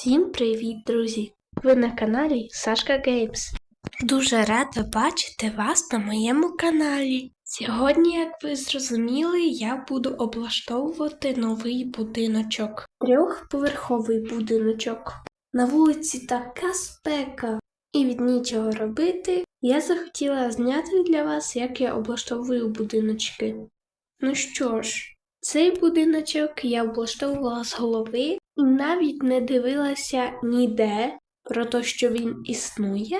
Всім привіт, друзі! Ви на каналі Сашка Геймс. Дуже рада бачити вас на моєму каналі. Сьогодні, як ви зрозуміли, я буду облаштовувати новий будиночок. Трьохповерховий будиночок. На вулиці така спека, і від нічого робити, я захотіла зняти для вас, як я облаштовую будиночки. Ну що ж, цей будиночок я облаштовувала з голови і навіть не дивилася ніде про те, що він існує,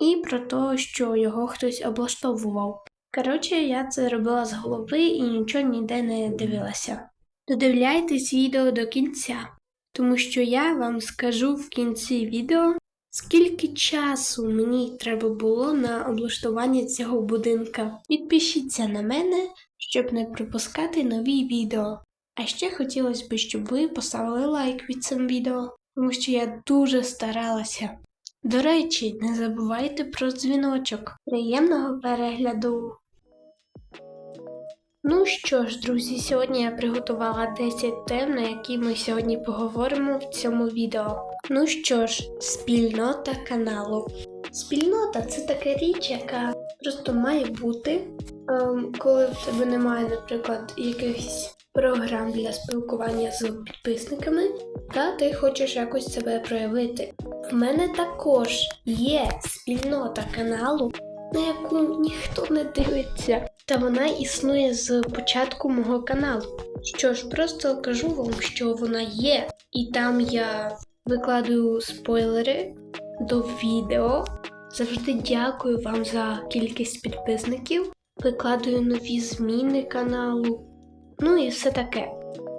і про те, що його хтось облаштовував. Коротше, я це робила з голови і нічого ніде не дивилася. Додивляйтесь відео до кінця, тому що я вам скажу в кінці відео, скільки часу мені треба було на облаштування цього будинка. Підпишіться на мене, щоб не пропускати нові відео. А ще хотілося б, щоб ви поставили лайк під цим відео, тому що я дуже старалася. До речі, не забувайте про дзвіночок. Приємного перегляду! Ну що ж, друзі, сьогодні я приготувала 10 тем, на які ми сьогодні поговоримо в цьому відео. Ну що ж, спільнота каналу. Спільнота це така річ, яка просто має бути, ем, коли в тебе немає, наприклад, якихось програм для спілкування з підписниками, та ти хочеш якось себе проявити. В мене також є спільнота каналу, на яку ніхто не дивиться, та вона існує з початку мого каналу. Що ж, просто кажу вам, що вона є, і там я викладаю спойлери до відео. Завжди дякую вам за кількість підписників, викладаю нові зміни каналу. Ну і все таке.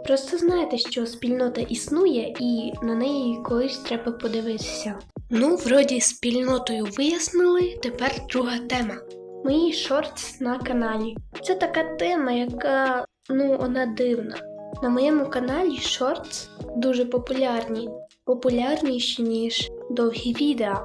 Просто знайте, що спільнота існує і на неї колись треба подивитися. Ну, вроді спільнотою вияснили, тепер друга тема. Мої шортс на каналі. Це така тема, яка ну вона дивна. На моєму каналі шортс дуже популярні, популярніші, ніж довгі відео.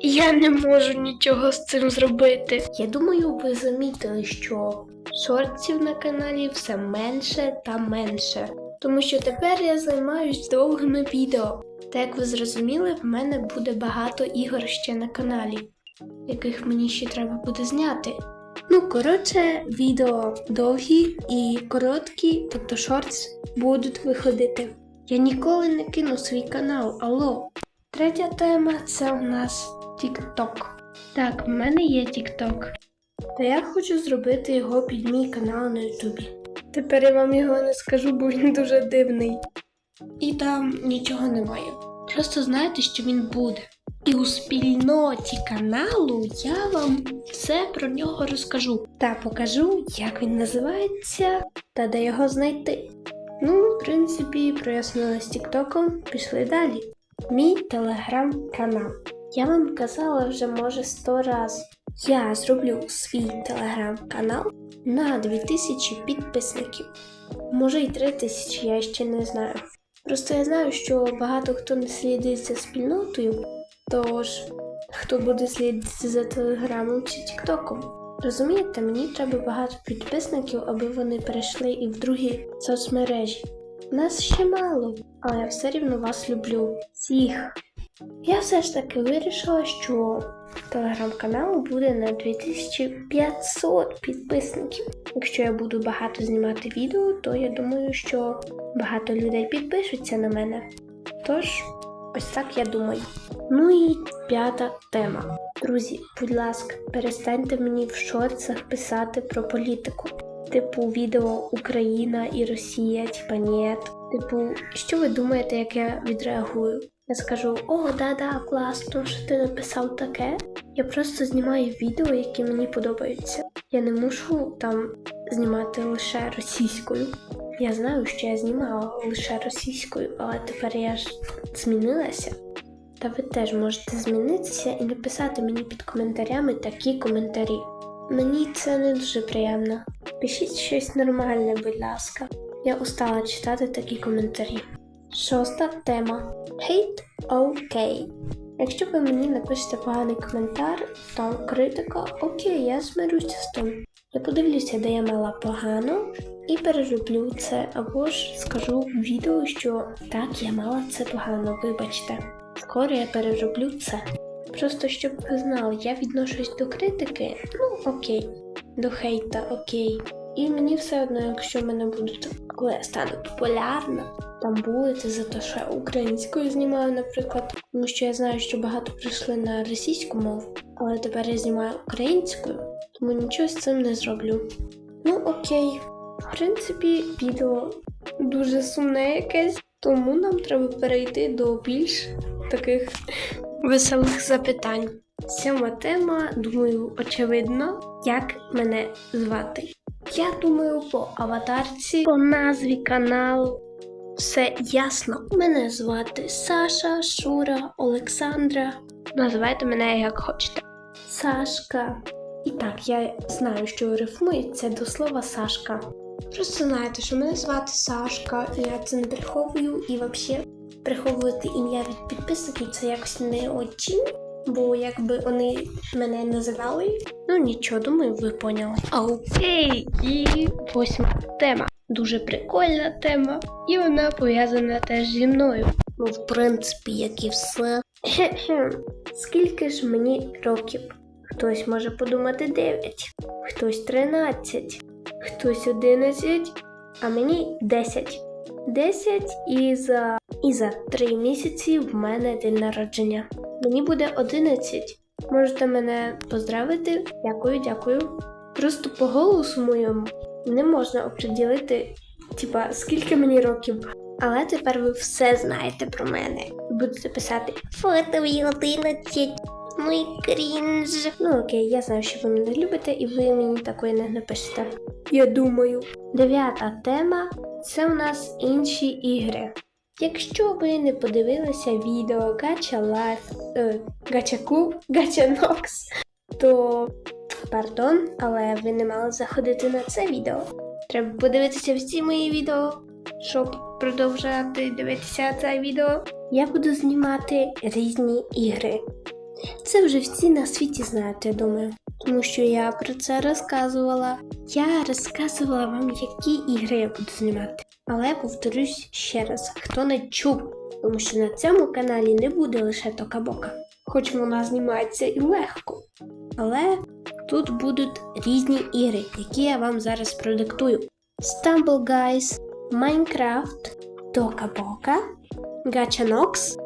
Я не можу нічого з цим зробити. Я думаю, ви замітили, що шортів на каналі все менше та менше. Тому що тепер я займаюсь довгими відео. Та як ви зрозуміли, в мене буде багато ігор ще на каналі, яких мені ще треба буде зняти. Ну, коротше, відео довгі і короткі, тобто шортс, будуть виходити. Я ніколи не кину свій канал, алло. Третя тема це у нас TikTok. Так, в мене є TikTok. Та я хочу зробити його під мій канал на Ютубі. Тепер я вам його не скажу, бо він дуже дивний. І там нічого немає. Просто знайте, що він буде. І у спільноті каналу я вам все про нього розкажу та покажу, як він називається та де його знайти. Ну, в принципі, прояснили з Тіктоком, пішли далі. Мій телеграм-канал. Я вам казала вже може сто разів. Я зроблю свій телеграм-канал на 2000 підписників. Може й 3000, я ще не знаю. Просто я знаю, що багато хто не слідить за спільнотою, тож хто буде слідити за телеграмом чи тіктоком. Розумієте, мені треба багато підписників, аби вони перейшли і в другі соцмережі. Нас ще мало, але я все рівно вас люблю. Всіх. Я все ж таки вирішила, що телеграм-канал буде на 2500 підписників. Якщо я буду багато знімати відео, то я думаю, що багато людей підпишуться на мене. Тож, ось так я думаю. Ну і п'ята тема. Друзі, будь ласка, перестаньте мені в шорцах писати про політику. Типу відео Україна і Росія, типа ні. Типу, що ви думаєте, як я відреагую? Я скажу, о, да-да, класно, що ти написав таке. Я просто знімаю відео, які мені подобаються. Я не мушу там знімати лише російською. Я знаю, що я знімала лише російською, але тепер я ж змінилася. Та ви теж можете змінитися і написати мені під коментарями такі коментарі. Мені це не дуже приємно. Пишіть щось нормальне, будь ласка. Я устала читати такі коментарі. Шоста тема. Hate окей. Якщо ви мені напишете поганий коментар, там критика, окей, я змирюся з тим. Я подивлюся, де я мала погано, і перероблю це, або ж скажу в відео, що так, я мала це погано, вибачте. Скоро я перероблю це. Просто щоб ви знали, я відношусь до критики, ну окей, до хейта, окей. І мені все одно, якщо мене будуть, коли я стану популярна, там будете за те, що я українською знімаю, наприклад, тому що я знаю, що багато прийшли на російську мову, але тепер я знімаю українською, тому нічого з цим не зроблю. Ну окей, в принципі, відео дуже сумне якесь, тому нам треба перейти до більш таких веселих запитань. Сьома тема, думаю, очевидно, як мене звати. Я думаю, по аватарці, по назві каналу все ясно. Мене звати Саша, Шура, Олександра. Називайте мене як хочете. Сашка. І так, я знаю, що рифмується до слова Сашка. Просто знаєте, що мене звати Сашка, і я це не приховую, і взагалі приховувати ім'я від підписників це якось не очень. Бо якби вони мене називали, ну нічого, думаю, ви поняли. Окей, і восьма тема. Дуже прикольна тема, і вона пов'язана теж зі мною. Ну, в принципі, як і все. Скільки ж мені років? Хтось може подумати 9, хтось 13, хтось 11, а мені 10. 10 і за, і за 3 місяці в мене день народження. Мені буде 11. Можете мене поздравити? Дякую, дякую. Просто по голосу моєму не можна оприділити, типа, скільки мені років. Але тепер ви все знаєте про мене. Будете писати фото мені 11. Мой крінж. Ну окей, я знаю, що ви мене любите, і ви мені такої не напишете. Я думаю. Дев'ята тема це у нас інші ігри. Якщо ви не подивилися відео Gacha Life, е, Gacha Club, Gacha Nox, то пардон, але ви не мали заходити на це відео. Треба подивитися всі мої відео, щоб продовжувати дивитися це відео. Я буду знімати різні ігри. Це вже всі на світі знають, я думаю. Тому що я про це розказувала. Я розказувала вам, які ігри я буду знімати. Але повторюсь ще раз, хто не чув, тому що на цьому каналі не буде лише Токабока. Хоч вона знімається і легко. Але тут будуть різні ігри, які я вам зараз продиктую: Stumble Guys, Minecraft, Токабока, Gachanox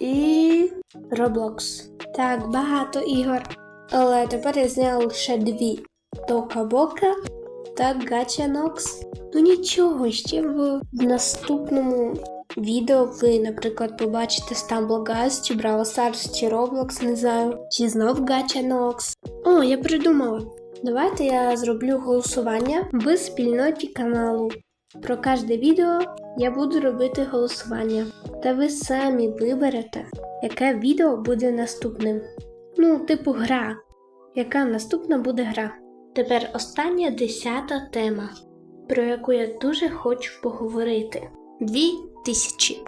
і Roblox. Так, багато ігор. Але тепер я зняла лише дві: Токабока та Gachanox. Ну нічого, ще в наступному відео ви, наприклад, побачите Stumble Guys, чи Brawl Stars, чи Roblox, не знаю, чи знов Gachanox. О, я придумала. Давайте я зроблю голосування в спільноті каналу. Про кожне відео я буду робити голосування. Та ви самі виберете, яке відео буде наступним. Ну, типу гра. Яка наступна буде гра? Тепер остання десята тема, про яку я дуже хочу поговорити. Дві тисячі.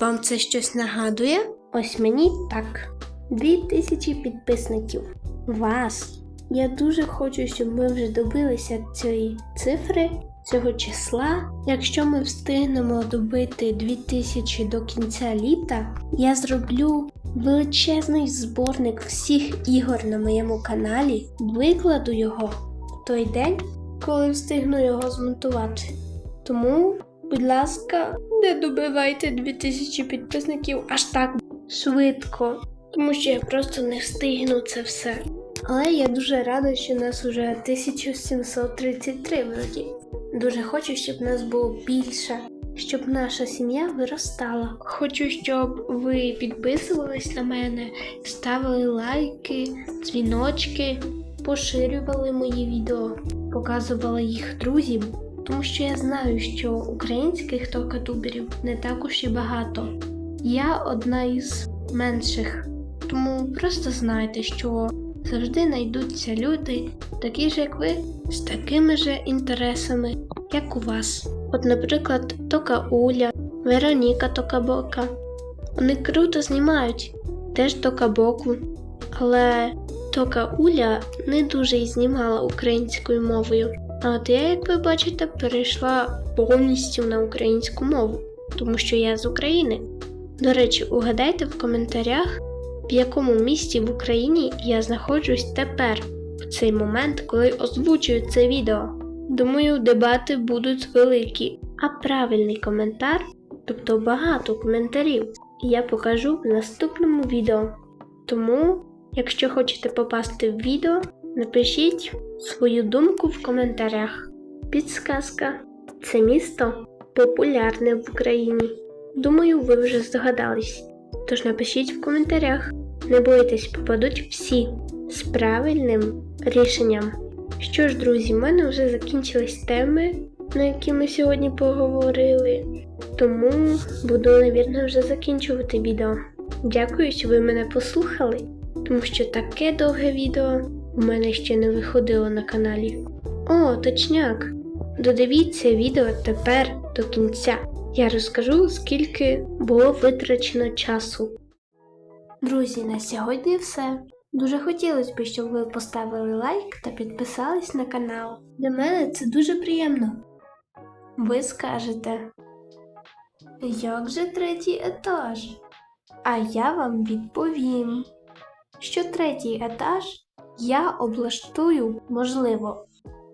Вам це щось нагадує? Ось мені так. Дві тисячі підписників. Вас. Я дуже хочу, щоб ми вже добилися цієї цифри, цього числа. Якщо ми встигнемо добити 2000 до кінця літа, я зроблю величезний зборник всіх ігор на моєму каналі, викладу його в той день, коли встигну його змонтувати. Тому, будь ласка, не добивайте 2000 підписників аж так швидко, тому що я просто не встигну це все. Але я дуже рада, що нас уже 1733 вроді. Дуже хочу, щоб нас було більше, щоб наша сім'я виростала. Хочу, щоб ви підписувались на мене, ставили лайки, дзвіночки, поширювали мої відео, показували їх друзям, тому що я знаю, що українських токатуберів не також і багато. Я одна із менших, тому просто знайте, що завжди знайдуться люди, такі ж як ви, з такими ж інтересами, як у вас. От, наприклад, Тока Уля, Вероніка Токабока. Вони круто знімають теж Тока Боку. Але Тока Уля не дуже й знімала українською мовою. А от я, як ви бачите, перейшла повністю на українську мову, тому що я з України. До речі, угадайте в коментарях, в якому місті в Україні я знаходжусь тепер, в цей момент, коли озвучую це відео. Думаю, дебати будуть великі, а правильний коментар, тобто багато коментарів, я покажу в наступному відео. Тому, якщо хочете попасти в відео, напишіть свою думку в коментарях. Підсказка: це місто популярне в Україні. Думаю, ви вже здогадались. Тож напишіть в коментарях. Не бойтесь, попадуть всі з правильним рішенням. Що ж, друзі, в мене вже закінчились теми, на які ми сьогодні поговорили. Тому буду, навірно, вже закінчувати відео. Дякую, що ви мене послухали, тому що таке довге відео у мене ще не виходило на каналі. О, точняк! Додивіться відео тепер до кінця. Я розкажу, скільки було витрачено часу. Друзі, на сьогодні все. Дуже хотілося б, щоб ви поставили лайк та підписались на канал. Для мене це дуже приємно. Ви скажете, як же третій етаж? А я вам відповім, що третій етаж я облаштую, можливо,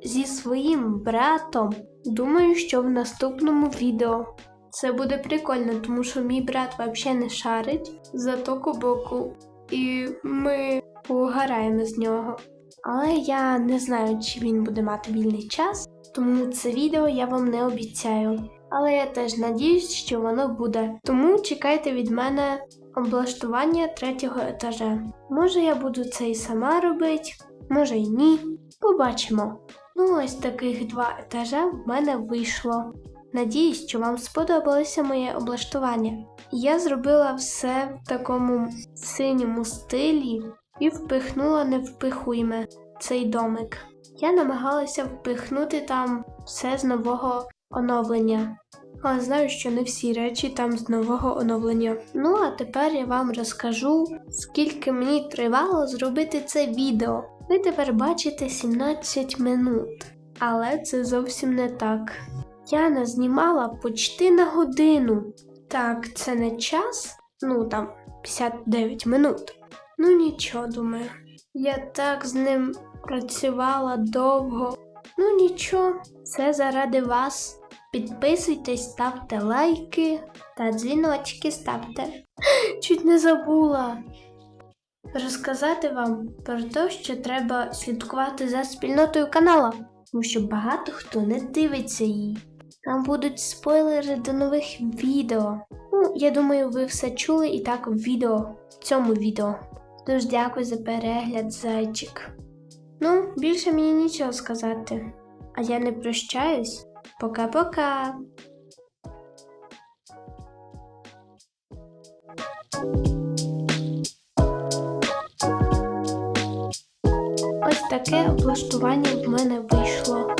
зі своїм братом. Думаю, що в наступному відео. Це буде прикольно, тому що мій брат взагалі не шарить за току боку, і ми погараємо з нього. Але я не знаю, чи він буде мати вільний час, тому це відео я вам не обіцяю. Але я теж надіюсь, що воно буде. Тому чекайте від мене облаштування третього етажа. Може я буду це і сама робити, може й ні. Побачимо. Ну, ось таких два етажа в мене вийшло. Надіюсь, що вам сподобалося моє облаштування. Я зробила все в такому синьому стилі і впихнула невпихуйме цей домик. Я намагалася впихнути там все з нового оновлення. Але знаю, що не всі речі там з нового оновлення. Ну а тепер я вам розкажу, скільки мені тривало зробити це відео. Ви тепер бачите 17 минут. Але це зовсім не так. Я назнімала почти на годину. Так, це не час, ну там 59 минут. Ну нічого, думаю. Я так з ним працювала довго. Ну нічого, це заради вас. Підписуйтесь, ставте лайки та дзвіночки ставте. Чуть не забула розказати вам про те, що треба слідкувати за спільнотою канала, тому що багато хто не дивиться її. Там будуть спойлери до нових відео. Ну, я думаю, ви все чули і так в відео, в цьому відео. Тож дякую за перегляд, зайчик. Ну, більше мені нічого сказати. А я не прощаюсь. Пока-пока! Ось таке облаштування в мене вийшло.